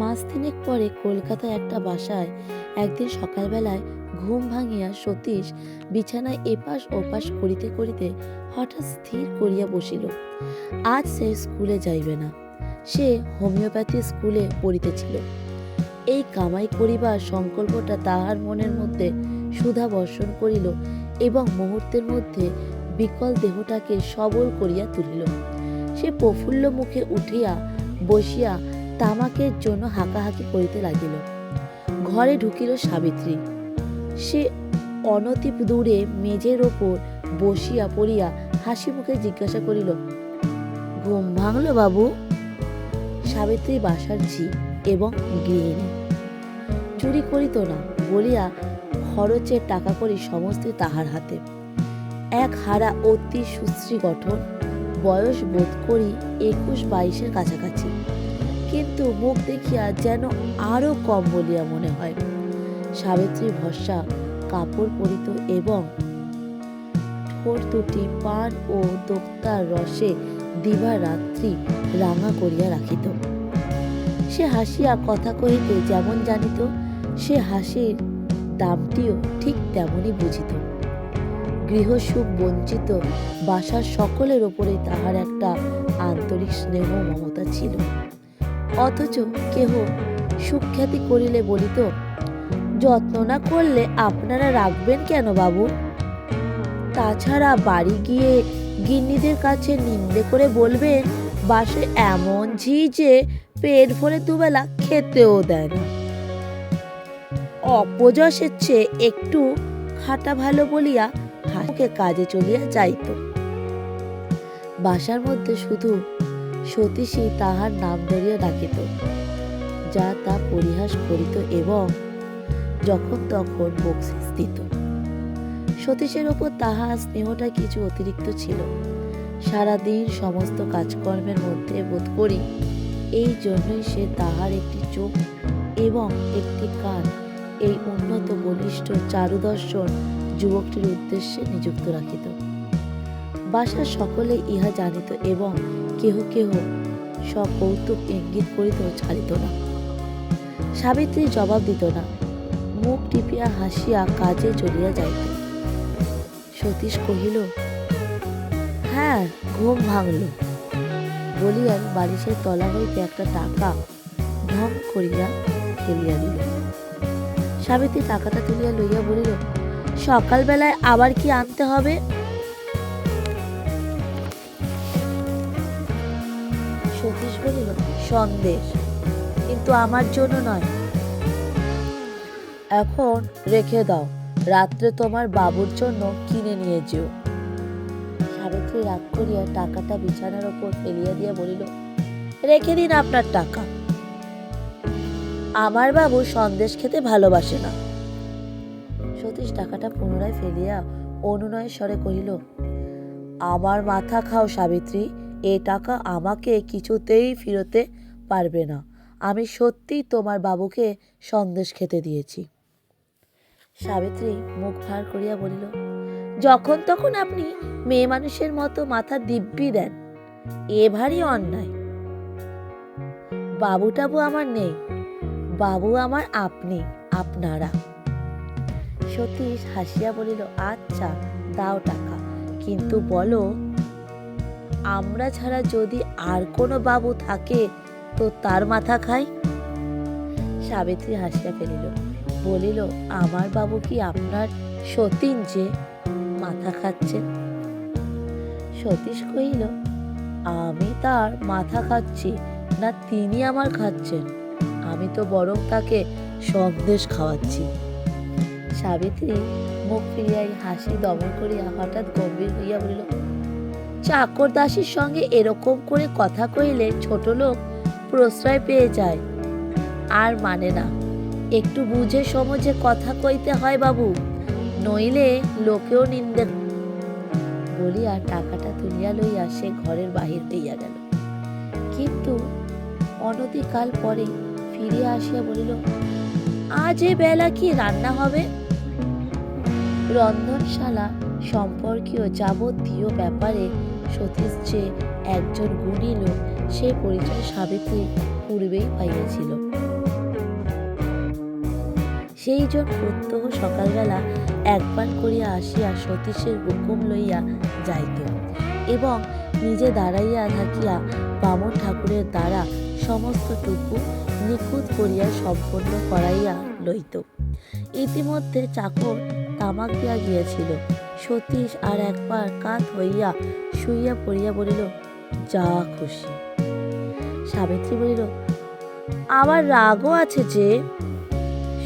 মাস তিনেক পরে কলকাতায় একটা বাসায় একদিন সকালবেলায় ঘুম ভাঙিয়া সতীশ বিছানায় এপাশ ওপাশ করিতে করিতে হঠাৎ স্থির করিয়া বসিল। আজ সে স্কুলে যাইবে না। সে হোমিওপ্যাথি স্কুলে পড়িতেছিল। এই কামাই করিবার সংকল্পটা তাহার মনের মধ্যে সুধা বর্ষণ করিল এবং মুহূর্তের মধ্যে বিকল দেহটাকে সবল করিয়া তুলিল। সে প্রফুল্ল মুখে উঠিয়া বসিয়া তামাকের জন্য হাঁকাহাঁকি করিতে লাগিল। ঘরে ঢুকিল সাবিত্রী। সে অনতি দূরে মেজের ওপর বসিয়া পড়িয়া হাসি মুখে জিজ্ঞাসা করিল, ঘুম ভাঙল বাবু? সাবিত্রী বাসার ঝি এবং গৃহিণী। চুরি করিত না, বলিয়া খরচের টাকা করি সমস্ত তাহার হাতে। এক হারা অতি সুশ্রী গঠন, বয়স বোধ করি একুশ বাইশের কাছাকাছি। কিন্তু মুখ দেখিয়া যেন আরও কম বলিয়া মনে হয়। সাবিত্রী ভরসা, কাপড় পরিত এবং ঠোঁট দুটি পান ও দোক্তার রসে দিবা রাত্রি রাঙা করিয়া রাখিত। সে হাসিয়া কথা কহিতে যেমন জানিত, সে হাসির দামটিও ঠিক তেমনই বুঝিত। গৃহসুখ বঞ্চিত বাসার সকলের ওপরে তাহার একটা আন্তরিক স্নেহ মমতা ছিল। অথচ কেহ সুখ্যাতি করিলে বলিত, যত্ন না করলে আপনারা রাখবেন কেন বাবু? তাছাড়া বাড়ি গিয়ে গিন্নিদের কাছে নিন্দে করে বলবেন, বাসে এমন ঝি যে পেট ভরে দুবেলা খেতেও দেয় না। অপযশের চেয়ে একটু খাটা ভালো বলিয়া হাসকে কাজে চলিয়া যাইত। বাসার মধ্যে শুধু সতীশই তাহার নাম ধরিয়া ডাকিত, যা তা পরিহাস করিত এবং যখন তখন বকশিস দিত সতীশের ওপর তাহার স্নেহটা কিছু অতিরিক্ত ছিল। সারাদিন সমস্ত কাজকর্মের মধ্যে বোধ করি এই জন্যই সে তাহার একটি চোখ এবং একটি কান, এই উন্নত বলিষ্ঠ চারুদর্শন যুবকটির উদ্দেশ্যে নিযুক্ত রাখিত। বাসার সকলে ইহা জানিত এবং কেহ কেহ সকৌতুক ইঙ্গিত করিত ছাড়িত না। সাবিত্রী জবাব দিত না, মুখ টিপিয়া হাসিয়া কাজে চলিয়া যাইত। সতীশ কহিল হ্যাঁ ঘুম ভাঙল। বলিয়া বালিশের তলা হইতে একটা টাকা ঢং করিয়া ফেলিয়া দিল। সাবিত্রী টাকাটা তুলিয়া লইয়া বলিল, সকালবেলায় আবার কি আনতে হবে? সন্দেশ। কিন্তু আমার জন্য নয়। এখন রেখে দাও, রাত্রে তোমার বাবুর জন্য কিনে নিয়ে যেও। সাবিত্রী রাগ করিয়া টাকাটা বিছানার ওপর ফেলিয়া দিয়া বলিল, রেখে দিন আপনার টাকা। আমার বাবু সন্দেশ খেতে ভালোবাসে না। সতীশ টাকাটা পুনরায় ফেলিয়া অনুনয়ের স্বরে কহিল, আমার মাথা খাও সাবিত্রী, এ টাকা আমাকে কিছুতেই ফিরতে পারবে না। আমি সত্যিই তোমার বাবুকে সন্দেশ খেতে দিয়েছি। সাবিত্রী মুখ ভার করিয়া বলিল, যখন তখন আপনি মেয়ে মানুষের মতো মাথা দিব্যি দেন, এ ভারী অন্যায়। বাবু টাবু আমার নেই, বাবু আমার আপনি, আপনারা। সতীশ হাসিয়া বলিল আচ্ছা দাও টাকা, কিন্তু বলো, আমরা ছাড়া যদি আর কোনো বাবু থাকে তো তার মাথা খাই? সাবিত্রী হাসিয়া ফেলিল, বলিল, আমার বাবু কি আপনার সতীন যে মাথা খাচ্ছেন সতীশ কহিল, আমি তার মাথা খাচ্ছি না তিনি আমার খাচ্ছেন। আমি তো বরং তাকে সন্দেশ খাওয়াচ্ছি। সাবিত্রী মুখ ফিরিয়াই হাসি দমন করিয়া হঠাৎ গম্ভীর হইয়া বলিল চাকর দাসীর সঙ্গে এরকম করে কথা কইলে ছোট লোক প্রশ্রয় পেয়ে যায়। আর মানে না। একটু বুঝে সমঝে কথা কইতে হয় বাবু, নইলে লোকেও নিন্দে বলিয়া টাকাটা তুলিয়া লইয়া সে ঘরের বাহির হইয়া গেল। কিন্তু অনতিকাল পরে ফিরিয়া আসিয়া বলিল, আজ এ বেলা কি রান্না হবে? রন্ধনশালা সম্পর্কীয় যাবতীয় ব্যাপারে সতীশ যে একজন গুণী লোক সে পরিচয় সাবিত্রী পূর্বেই পাইয়াছিল। সেই জন প্রত্যহ সকালবেলা একবার করিয়া আসিয়া সতীশের হুকুম লইয়া যাইত এবং নিজে দাঁড়াইয়া থাকিয়া বামন ঠাকুরের দ্বারা সমস্তটুকু নিখুঁত করিয়া সম্পন্ন করাইয়া লইত। ইতিমধ্যে চাকর তামাক দিয়া গিয়াছিল। সতীশ আর একবার কাত হইয়া শুইয়া পড়িয়া বলিল, যা খুশি। সাবিত্রী বলিল, আমার রাগও আছে যে?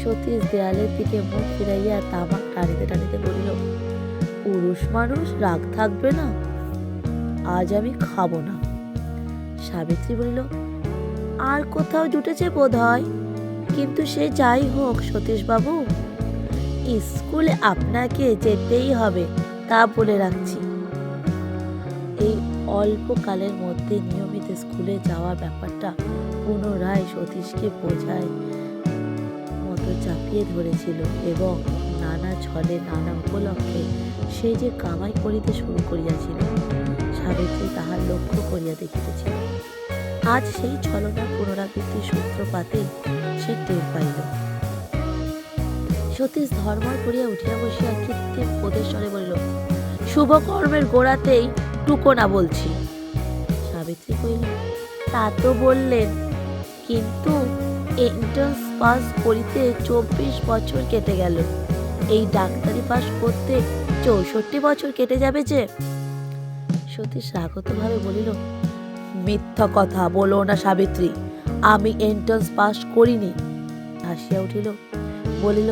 সতীশ দেয়ালের দিকে মুখ ফিরাইয়া তামাক টানিতে টানিতে বলিল, পুরুষ মানুষ রাগ থাকবে না, আজ আমি খাব না। সাবিত্রী বলিল, আর কোথাও জুটেছে বোধ হয় কিন্তু সে যাই হোক, সতীশবাবু, স্কুলে আপনাকে যেতেই হবে, তা বলে রাখছি। এই অল্পকালের মধ্যে নিয়মিত স্কুলে যাওয়ার ব্যাপারটা পুনরায় সতীশকে বোঝায় মতো চাপিয়ে ধরেছিল এবং নানা ছলে নানা উপলক্ষে সে যে কামাই করিতে শুরু করিয়াছিল সাবিত্রী তাহার লক্ষ্য করিয়া দেখিতেছিল। আজ সেই ছলনার পুনরাবৃত্তির সূত্রপাতে সে টের পাইল। সতীশ ধর্মর করিয়া উঠিয়া বসিয়া কৃত্রিম প্রদেশ্বরে বলিল শুভ কর্মের গোড়াতেই টুকো না বলছি। সাবিত্রী কহিল তা তো বললেন। কিন্তু এন্ট্রান্স পাস করিতে চব্বিশ বছর কেটে গেল। এই ডাক্তারি পাস করতে চৌষট্টি বছর কেটে যাবে যে। সতীশ রাগতভাবে বলিল, মিথ্যা কথা বলো না সাবিত্রী, আমি এন্ট্রান্স পাস করিনি। হাসিয়া উঠিল, বলিল,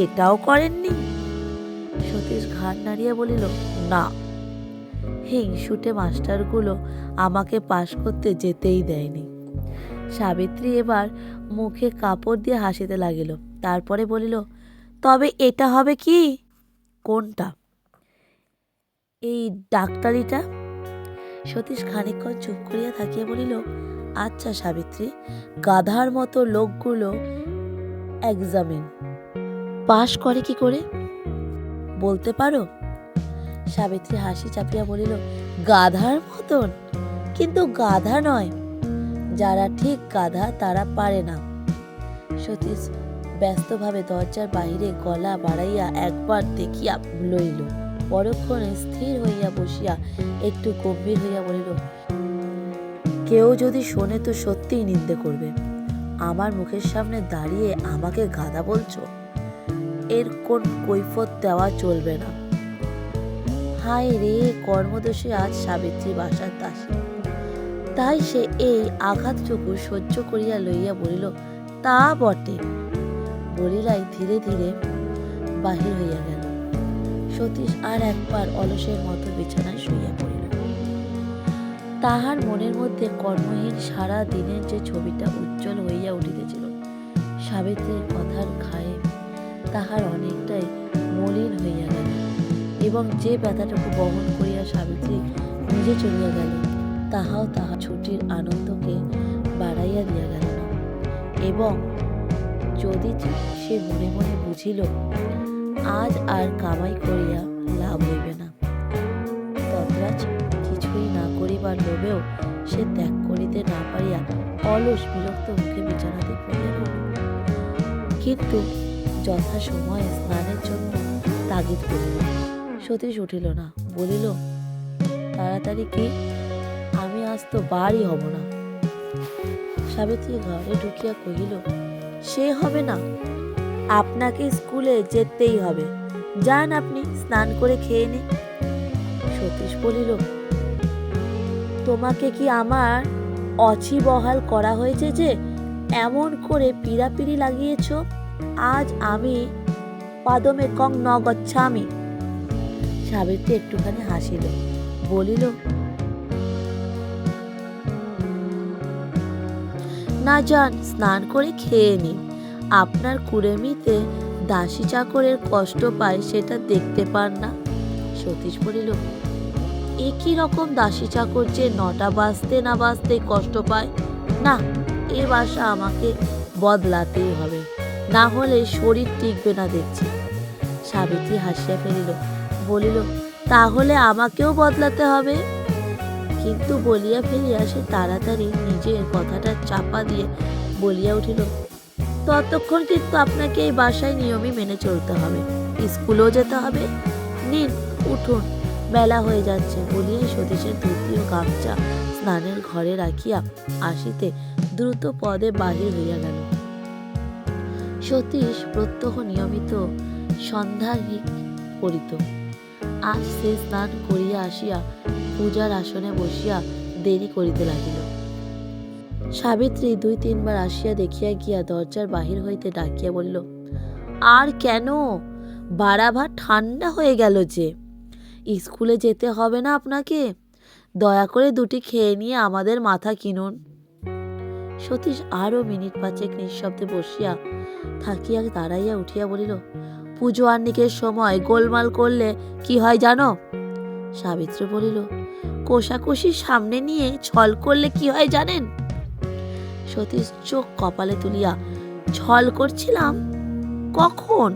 এটাও করেননি? সতীশ ঘাট নাড়িয়া বলিল, না। হিংসুটে মাস্টারগুলো আমাকে পাশ করতে যেতেই দেয়নি। সাবিত্রী এবার মুখে কাপড় দিয়ে হাসিতে লাগিল। তারপরে বলিল, তবে এটা হবে কি? কোনটা? এই ডাক্তারিটা? সতীশ খানিকক্ষণ চুপ করিয়া থাকিয়া বলিল আচ্ছা সাবিত্রী, গাধার মতো লোকগুলো এক্সামিন পাশ করে কি করে? বলতে পারো? সাবিত্রী হাসি চাপিয়া বলিল, গাধার মতন। কিন্তু গাধা নয়। যারা ঠিক গাধা, তারা পারে না। সতীশ ব্যস্তভাবে দরজার বাহিরে গলা বাড়াইয়া একবার দেখিয়া লইল। পরক্ষণে স্থির হইয়া বসিয়া একটু গম্ভীর হইয়া বলিল, কেউ যদি শোনে তো সত্যিই নিন্দে করবে। আমার মুখের সামনে দাঁড়িয়ে আমাকে গাধা বলছো? এর কোন কৈফত দেওয়া চলবে না। হায় রে, কর্মদোষে আজ সাবিত্রী বাসার দাসী। তাই সে এই আঘাতটুকু সহ্য করিয়া লইয়া বলিল, তা বটে। বলিলাই ধীরে ধীরে বাহির হইয়া গেল। সতীশ আর একবার অলসের মতো বিছানায় শুইয়া পড়িল। তাহার মনের মধ্যে কর্মহীন সারা দিনের যে ছবিটা উজ্জ্বল হইয়া উঠিতেছিল, সাবিত্রীর কথার ঘায়ে তাহার অনেকটাই মলিন হইয়া গেল। এবং যে ব্যথাটুকু বহন করিয়া সাবিত্রী নিজে চলিয়া গেল, তাহাও তাহা ছুটির আনন্দকে বাড়াইয়া দিয়া গেল না। এবং যদি সে মনে মনে বুঝিল, আজ আর কামাই করিয়া লাভ হইবে না। তদ্রাজ কিছুই না করিবার লোভেও সে ত্যাগ করিতে না পারিয়া অলস বিরক্ত মুখে বিছানাতে পড়িয়া রইল। কিন্তু যথা সময়ে স্নানের জন্য তাগিদ করিল। সতীশ উঠিল না, বলিল, তাড়াতাড়ি কি? আমি আজ তো বাড়ি হব না। সাবিত্রী ঘরে ঢুকিয়া কহিল, সে হবে না। আপনাকে স্কুলে যেতেই হবে। যান আপনি, স্নান করে খেয়ে নিন। সতীশ বলিল, তোমাকে কি আমার অছি বহাল করা হয়েছে যে এমন করে পিড়াপিড়ি লাগিয়েছ? আজ আমি পাদমে কং ন গচ্ছামি সাবিত্রী একটুখানি হাসিল, বলিল, না যান স্নান করে খেয়ে নিন আপনার কুড়েমিতে দাসী চাকরের কষ্ট পায় সেটা দেখতে পান না? সতীশ বলিল, একই রকম দাসী চাকর যে নটা বাজতে না বাজতে কষ্ট পায়? না, এ বাসা আমাকে বদলাতেই হবে। না হলে শরীর টিকবে না দেখছি। সাবিত্রী হাসিয়া ফেলিল বলিল, তাহলে আমাকেও বদলাতে হবে? কিন্তু বলিয়া ফেলিয়া সে তাড়াতাড়ি নিজের কথাটা চাপা দিয়ে বলিয়া উঠিল, ততক্ষণ কিন্তু আপনাকে এই বাসায় নিয়মই মেনে চলতে হবে। স্কুলেও যেতে হবে। নিন, উঠুন বেলা হয়ে যাচ্ছে বলিয়ে সতীশের ধুতি ও গামছা স্নানের ঘরে রাখিয়া আসিতে দ্রুত পদে বাহির হইয়া গেল। সতীশ প্রত্যহ নিয়মিত সন্ধ্যাহিক করিত আজ সে স্নান করিয়া আসিয়া পূজার আসনে বসিয়া দেরি করিতে লাগিল। সাবিত্রী দুই তিনবার আসিয়া দেখিয়া গিয়া দরজার বাহির হইতে ডাকিয়া বলিল, আর কেন? বাড়াভার ঠান্ডা হয়ে গেল যে। স্কুলে যেতে হবে না আপনাকে? দয়া করে দুটি খেয়ে নিয়ে আমাদের মাথা কিনুন। সতীশ আরও মিনিট পাঁচেক নিঃশব্দে বসিয়া থাকিয়া দাঁড়াইয়া উঠিয়া বলিল পুজো আহ্নিকের সময় গোলমাল করলে কি হয় জানো? সাবিত্রী বলিল, কোষাকুষি সামনে নিয়ে ছল করলে কি হয় জানেন? সতীশ চোখ কপালে তুলিয়া, ছল করছিলাম? কখন?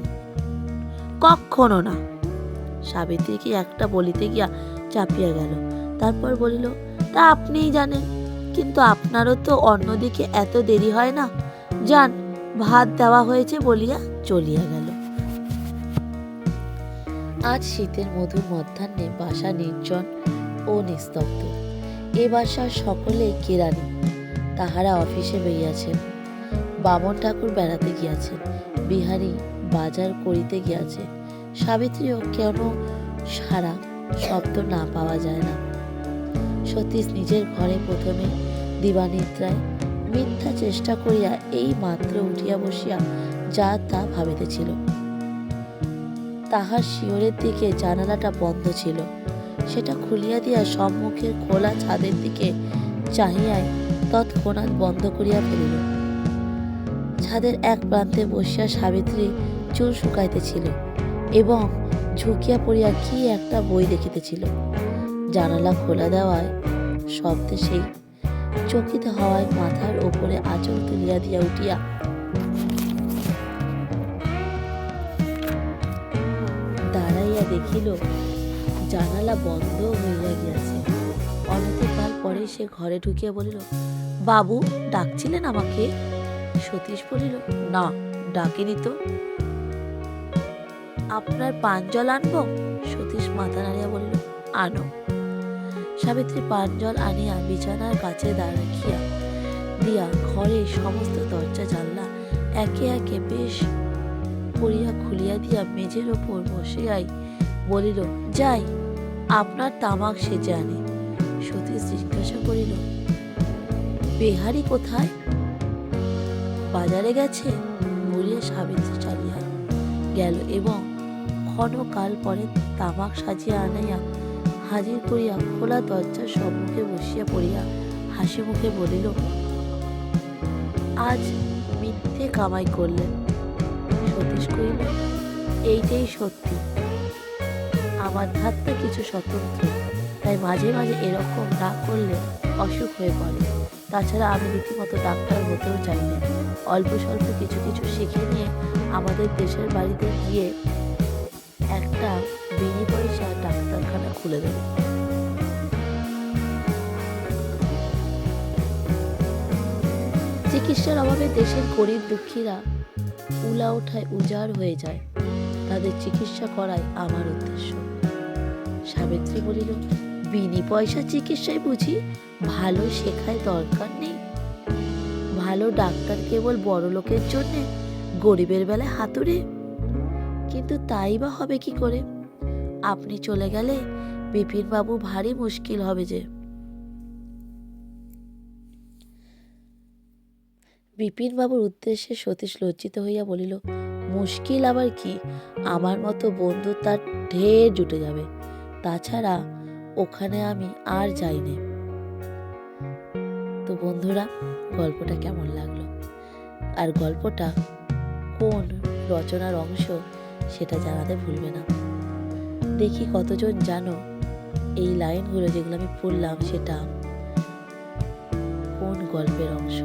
কখনো না। সাবিত্রীকে একটা বলিতে গিয়া চাপিয়া গেল। তারপর বলিল, তা আপনিই জানেন, কিন্তু আপনারও তো অন্যদিকে এত দেরি হয় না। যান, ভাত দেওয়া হয়েছে বলিয়া চলিয়া গেল। আজ শীতের মধুর মধ্যাহ্নে বাসা নির্জন ও নিস্তব্ধ। এ বাসার সকলে কেরানি তাহারা অফিসে বেরিয়াছেন। বামন ঠাকুর বেড়াতে গিয়াছেন। বিহারী বাজার করিতে গিয়াছে। সাবিত্রীও কেন সারা শব্দ না পাওয়া যায় না। সতীশ নিজের ঘরে প্রথমে দিবানিদ্রায় মিথ্যা চেষ্টা করিয়া এই মাত্র উঠিয়া বসিয়া যা তা ভাবিতেছিল। তাহার শিওরের দিকে জানালাটা বন্ধ ছিল। সেটা খুলিয়া দিয়া সম্মুখের খোলা ছাদের দিকে চাহিয়াই তৎক্ষণাৎ বন্ধ করিয়া ফেলিল। ছাদের এক প্রান্তে বসিয়া সাবিত্রী চুল শুকাইতেছিল এবং ঝুঁকিয়া পড়িয়া কি একটা বই দেখিতেছিল। জানালা খোলা দেওয়ায় শব্দে সেই চকিত হওয়ায় মাথার ওপরে আঁচল তুলিয়া দিয়া উঠিয়া দেখিল, জানালা বন্ধ হইয়া গিয়াছে। অনতিকাল পরে সে ঘরে ঢুকিয়া বলিল, বাবু, ডাকছিলেন আমাকে? সতীশ বলিল, না, ডাকেনি তো। আপনার পান জল আনব? সতীশ মাথা নাড়িয়া বলিল, আনো। সাবিত্রী পান জল আনিয়া বিছানার কাছে দাঁড়াইয়া দিয়া ঘরে সমস্ত দরজা, জানলা একে একে বেশ করিয়া খুলিয়া দিয়া মেঝের ওপর বসিয়াই বলিল, যাই, আপনার তামাক সেজে আনি সতীশ জিজ্ঞাসা করিল, বেহারি কোথায়? বাজারে গেছে, বলিয়া সাবিত্রী চালিয়া গেল এবং ক্ষণকাল পরে তামাক সাজিয়া আনাইয়া হাজির করিয়া খোলা দরজার সম্মুখে বসিয়া পড়িয়া হাসি মুখে বলিল, আজ মিথ্যে কামাই করলেন। সতীশ কহিল, এইটাই সত্যি। আমার ধাত্তা কিছু স্বতন্ত্র। তাই মাঝে মাঝে এরকম না করলে অসুখ হয়ে পড়ে। তাছাড়া আমি রীতিমতো ডাক্তার হতেও চাই না। অল্প স্বল্প কিছু কিছু শিখে নিয়ে আমাদের দেশের বাড়িতে গিয়ে একটা বিনি পয়সা ডাক্তারখানা খুলে দেবো। চিকিৎসার অভাবে দেশের গরিব দুঃখীরা উলা ওঠায় উজাড় হয়ে যায়। তাদের চিকিৎসা করাই আমার উদ্দেশ্য। সাবিত্রী বলিল, বিনি পয়সা চিকিৎসায় বুঝি ভালো শেখায় দরকার নেই। ভালো ডাক্তার কেবল বড় লোকের জন্যে গরিবের বেলায় হাতুড়ে। কিন্তু তাই বা হবে কি করে? আপনি চলে গেলে বিপিন বাবু ভারী মুশকিল হবে যে। বিপিন বাবুর উদ্দেশ্যে সতীশ লজ্জিত হইয়া বলিল, মুশকিল আবার কি? আমার মতো বন্ধু তার ঢের জুটে যাবে। তাছাড়া ওখানে আমি আর যাই নে তো বন্ধুরা, গল্পটা কেমন লাগল? আর গল্পটা কোন রচনার অংশ সেটা জানাতে ভুলবে না। দেখি কতজন জানো এই লাইনগুলো যেগুলো আমি পড়লাম সেটা কোন গল্পের অংশ।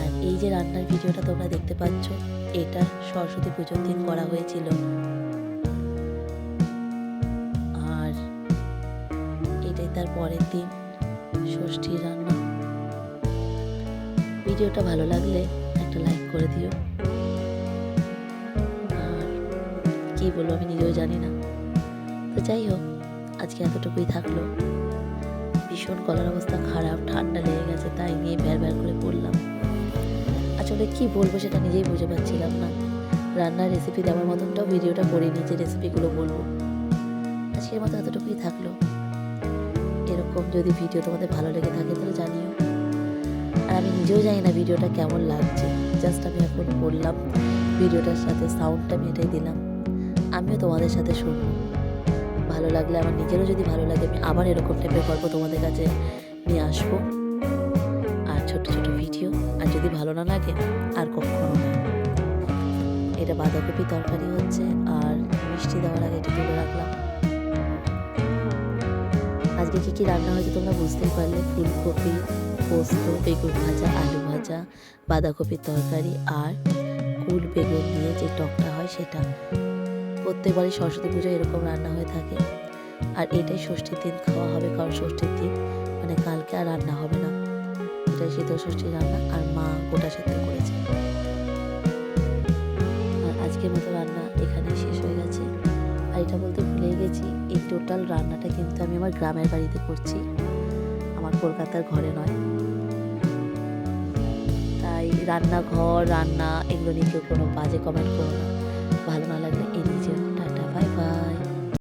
আর এই যে রান্নার ভিডিওটা তোমরা দেখতে পাচ্ছ, এটা সরস্বতী পুজোর দিন করা হয়েছিল। পরের দিন ষষ্ঠীর রান্না। ভিডিওটা ভালো লাগলে একটা লাইক করে দিও। আর কী বলব আমি নিজেও জানি না। তো যাই হোক, আজকে এতটুকুই থাকল। ভীষণ গলার অবস্থা খারাপ, ঠান্ডা লেগে গেছে, তাই নিয়ে ভ্যার ভ্যার করে পড়লাম। আসলে কি বলব সেটা নিজেই বুঝে পাচ্ছিলাম না। রান্নার রেসিপি দেওয়ার মতনটাও ভিডিওটা করে নিয়ে যে রেসিপিগুলো বলব। আজকের মতো এতটুকুই থাকল। এরকম যদি ভিডিও তোমাদের ভালো লেগে থাকে তাহলে জানিও। আর আমি নিজেও জানি না ভিডিওটা কেমন লাগছে। জাস্ট আমি এখন বললাম ভিডিওটার সাথে সাউন্ডটা আমি এটাই দিলাম। আমিও তোমাদের সাথে শুনব। ভালো লাগলে আমার নিজেরও যদি ভালো লাগে, আমি আবার এরকম টাইপের গল্প তোমাদের কাছে নিয়ে আসব। আর ছোট ছোট ভিডিও, আর যদি ভালো না লাগে, আর কখনো না। এটা বাঁধাকপি তরকারি হচ্ছে, আর মিষ্টি দেওয়ার আগে এটা তুলে রাখলাম। আজকে কী রান্না হয়েছে তোমরা বুঝতেই পারলে? ফুলকপি, পোস্ত, বেগুন ভাজা, আলু ভাজা, বাঁধাকপির তরকারি আর কুল বেগুন দিয়ে যে টকটা হয় সেটা। প্রত্যেকবারই সরস্বতী পুজো এরকম রান্না হয়ে থাকে। আর এটাই ষষ্ঠীর দিন, খাওয়া হবে কারণ ষষ্ঠীর দিন। মানে কালকে আর রান্না হবে না। এটাই শীতল ষষ্ঠীর রান্না। আর মা গোটা সেদ্ধ করেছে। আর আজকের মতো রান্না এখানে শেষ হয়ে গেছে। এটা বলতে ভুলে গেছি, এই টোটাল রান্নাটা কিন্তু আমি আমার গ্রামের বাড়িতে করছি। আমার কলকাতার ঘরে নয়। তাই রান্নাঘর, রান্না, এগুলো নিয়ে কেউ কোনো বাজে কমেন্ট করো না। ভালো না লাগলে